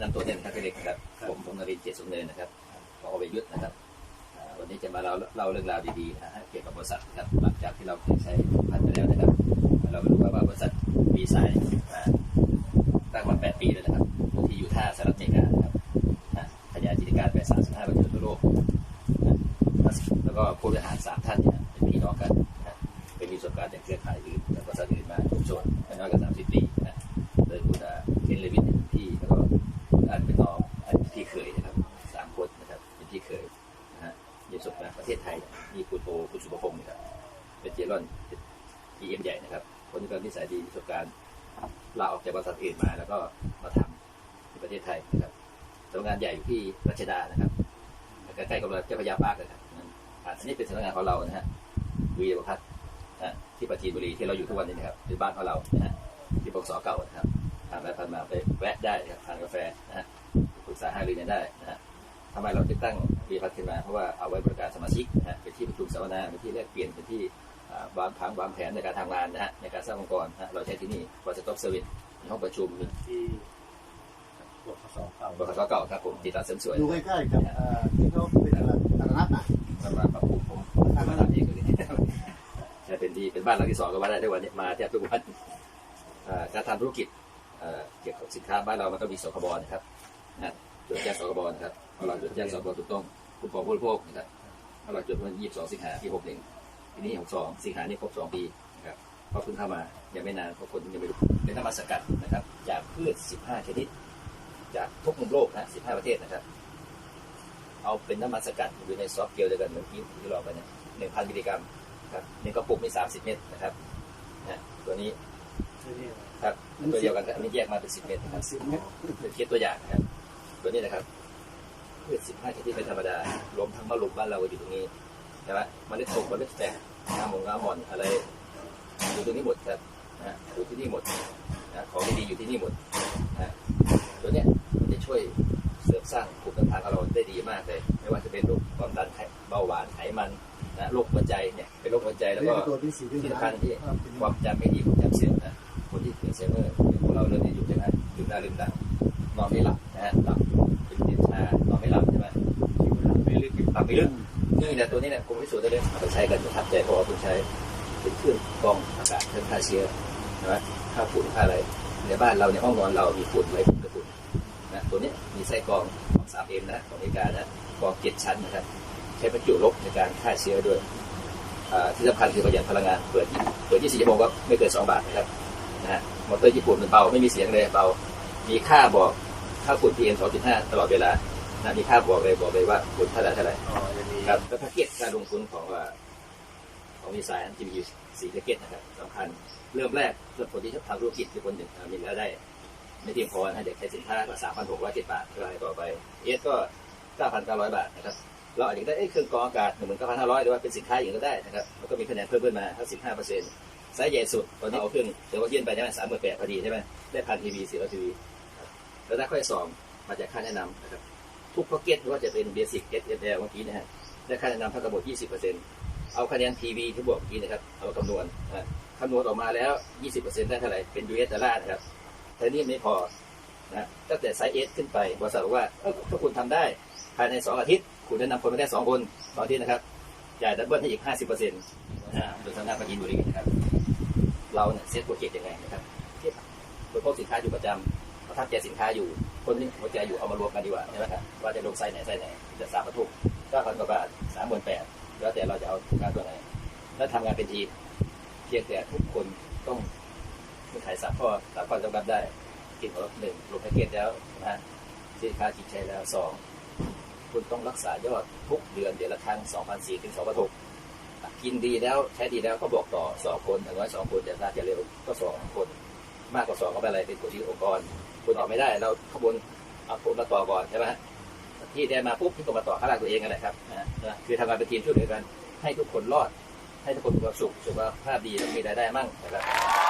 นำตัวเนี่ยนะครับพี่เล็กนะครับ ผมผมนรินทร์เจตสุนเนินนะครับขอไปยุทธนะครับอ่าวันนี้จะมาเล่าเล่าเรื่องราวดีๆนะฮะเกี่ยวกับบริษัทนะครับหลังจากที่เราเคยใช้พันไปแล้วนะครับ เราไม่รู้ว่าว่าบริษัทมีสายอ่าตั้งมา8ปีแล้วนะครับที่อยู่ท่าสหรัฐอเมริกานะครับอ่าขยายกิจการไป35ประเทศทั่วโลกนะแล้วก็ผู้บริหารสามท่านเนี่ยเป็นพี่น้องกันนะเป็นมีประสบการณ์จากเครือข่ายอื่นและบริษัทอื่นมาทุกส่วนไม่น้อยกว่า30 ประเทศไทย มีคุณโอคุณสุภพงศ์นะครับเป็นเจรอนดีเอ็มใหญ่นะครับ คนที่เป็นิสัยดีประสบการณ์ลาออกจากบริษัทอื่นมา แล้วก็มาทำในประเทศไทยนะครับสำนักงานใหญ่อยู่ที่รัชดานะครับใกล้ๆกับเจ้าพระยาปาร์คเลยครับอันนี้เป็นสำนักงานของเรานะฮะวีรพัฒน์ที่ปราจีนบุรีที่เราอยู่ทุกวันนี้นะครับเป็นบ้านของเรานะฮะที่ปกสเก่านะครับผ่านไปผ่านมาไปแวะได้นะครับทานกาแฟนะฮะปรึกษาหารือกันได้นะฮะ ทำไมเราถึงตั้งวีพัฒน์ขึ้นมาเพราะว่าเอาไว้บริการสมาชิกนะฮะเป็นที่ประชุมสัมมนาเป็นที่แลกเปลี่ยนเป็นที่อ่าวางผังวางแผนในการทำงานนะฮะในการสร้างองค์กรนะฮะเราใช้ที่นี่วัสดุเซอร์วิสมีห้องประชุมมีที่บกสเก่าบกสเก่าครับผมติดต่อเสริมสวยอยู่ใกล้ๆกับเอ่อที่เขาเป็นตลาดตลาดนัดน่ะมามาปรับปรุงผมทำมาทำเองเลยใช่เป็นดีเป็นบ้านหลังที่สองก็ว่าได้ด้วยวันนี้มาแทบทุกวันอ่าการทำธุรกิจเอ่อเกี่ยวกับสินค้าบ้านเรามันก็มีสคบนะครับนะจดแจ้งสคบนะครับ เอาเราจดแจ้งสคบถูกต้องคุ้มครองผู้บริโภคนะครับเอาเราจดวันที่22 สิงหาปี61ปีนี้ 62 สิงหานี่ครบ 2 ปีนะครับก็เพิ่งเข้ามายังไม่นานเพราะคนยังไม่รู้เป็นน้ำมันสกัดนะครับ จากพืช 15 ชนิด จากทุกมุมโลกนะ 15 ประเทศนะครับ เอาเป็นน้ำมันสกัดอยู่ในซอฟต์เจลเดียวกันเหมือนที่ที่เราไปเนี่ย1,000 มิลลิกรัมครับหนึ่งกระปุกมี 30 เม็ดนะครับนะตัวนี้ที่นี่ครับตัวเดียวกันครับอันนี้แยกมาเป็น 10 เม็ดนะครับสิบเมตรเป็นเคสตัวอย่างนะครับตัวนี้นะครับ พืชสิบห้าชนิดเป็นธรรมดารวมทั้งมะลุมบ้านเราก็อยู่ตรงนี้ใช่ไหมเมล็ดตกเมล็ดแตกน้ำมงน้ำหมอนอะไรอยู่ตรงนี้หมดครับนะฮะอยู่ที่นี่หมดนะของดีๆอยู่ที่นี่หมดนะตัวเนี้ยมันจะช่วยเสริมสร้างภูมิต้านทานของเราได้ดีมากเลย ไม่ว่าจะเป็นโรคความดันไขเบาหวานไขมันนะโรคหัวใจเนี่ยเป็นโรคหัวใจแล้วก็ตัวที่สี่ที่ที่ห้าสำคัญที่ครับเป็นความจำไม่ดีความจำเสื่อมนะคนที่เป็นเซลเมอร์ของเราเริ่มจะอยู่ใช่ไหมอยู่หน้าลืมตานอนไม่หลับนะฮะหลับเป็นติดชานอนไม่หลับใช่ไหมไม่ ไม่ลึกนี่แหละตัวนี้เนี่ยผมพิสูจน์ได้เลยเอาไปใช้กันประทับใจพราะว่าผมใช้เป็นเครื่องกรองอากาศเครื่องฆ่าเชื้อใช่ไหมฆ่าฝุ่นฆ่าอะไรในบ้านเราในห้องนอนเรามีฝุ่นไรฝุ่นกระฝุ่นนะตัวนี้มีไส้กรองของ 3M นะของอเมริกานะกรองเจ็ดชั้นนะครับใช้ประจุลบในการฆ่าเชื้อด้วยที่สำคัญคือประหยัดพลังงานเปิดเปิด 24 ชั่วโมงก็ไม่เกิน 2 บาทนะครับนะฮะมอเตอร์ญี่ปุ่นมันเบาไม่มีเสียงเลยเบา มีค่าบอกค่าฝุ่น PM 2.5 ตลอดเวลา นะมีค่าบอกเลยบอกเลยว่าฝุ่นเท่าไหร่เท่าไหร่อ๋อจะมีครับแล้วแพ็กเกจการลงทุนของว่าของดีไซน์จะมีอยู่สี่แพ็กเกจนะครับสำคัญเริ่มแรกเพื่อคนที่ทำธุรกิจที่คนหนึ่งมีรายได้ไม่เพียงพอนะเด็กใช้สินค้าก็3,607บาทก็ให้ต่อไปเอสก็9,900บาทนะครับเราอาจจะได้เอ้ยเครื่องกรองอากาศหนึ่งหมื่นเก้าพันห้าร้อยหรือว่าเป็นสินค้าอย่างก็ได้นะครับแล้วก็มีคะแนนเพิ่มขึ้นมาถ้าสิบห้าเปอร์เซ็นต์ไซส์ใหญ่สุดตอนนี้เอาเครื่องเดี๋ยวก็ยื่นไปใช่ไหมสามหมื่นแปดพอดีใช่ไหมได้พันทีวีสี่ร้อยทีวีแล้วถ้าค่อยสองมาจากค่าแนะนำนะครับ ทุกพ็อกเก็ตว่าจะเป็นเบสิกเอสเอเมื่อกี้นะฮะได้ค่าแนะนำเท่ากับหมดยี่สิบเปอร์เซ็นต์เอาคะแนนทีวีที่บอกเมื่อกี้นะครับ เอาคำนวณคำนวณออกมาแล้วยี่สิบเปอร์เซ็นต์ได้เท่าไหร่ เป็นยูเอสดอลลาร์นะครับแต่นี่ไม่พอนะตั้งแต่ไซส์เอสขึ้นไปบริษัทบอกว่าเออถ้าคุณทำได้ภายในสองอาทิตย์ คุณแนะนำคนมาได้สองคนสองอาทิตย์นะครับจ่ายดับเบิลให้อีกห้าสิบเปอร์เซ็นต์โดยทางด้านปกินบุรีนะครับ เราเนี่ยเซตโปรเจกต์ยังไงนะครับเที่บริโภคสินค้าอยู่ประจำประทับใจสินค้าอยู่ คนที่หัวใจอยู่เอามารวมกันดีกว่าใช่ไหมครับว่าจะลงไซส์ไหนไซส์ไหนจะสามประทุกเก้าพันกว่าบาทสามหมื่นแปดแล้วแต่เราจะเอาการตัวไหนแล้วทำงานเป็นทีมเพียงแต่ทุกคนต้องมีขายสามข้อสามข้อจำกัดได้กินของเราหนึ่งลงแพ็กเกจแล้วนะฮะสินค้าจิตใจแล้วสองคุณต้องรักษายอดทุกเดือนเดือนละครั้ง2,004ถึง2,006กินดีแล้วใช้ดีแล้วก็บอกต่อสองคนอย่างน้อยสองคนจะน่าจะเร็วก็สองคน มากกว่าสองก็ไม่เป็นไรเป็นกฎที่องค์กร คุณออไม่ได้ เราขบวนเอาคนมาต่อก่อนใช่ไหมที่ได้มาปุ๊บที่ก็มาต่อข้างล่างตัวเองกันแหละครับนะคือทำงานเป็นทีมช่วยเหลือกัน ให้ทุกคนรอด ให้ทุกคนมีความสุขสุขภาพดีมีรายได้มั่งนะครับ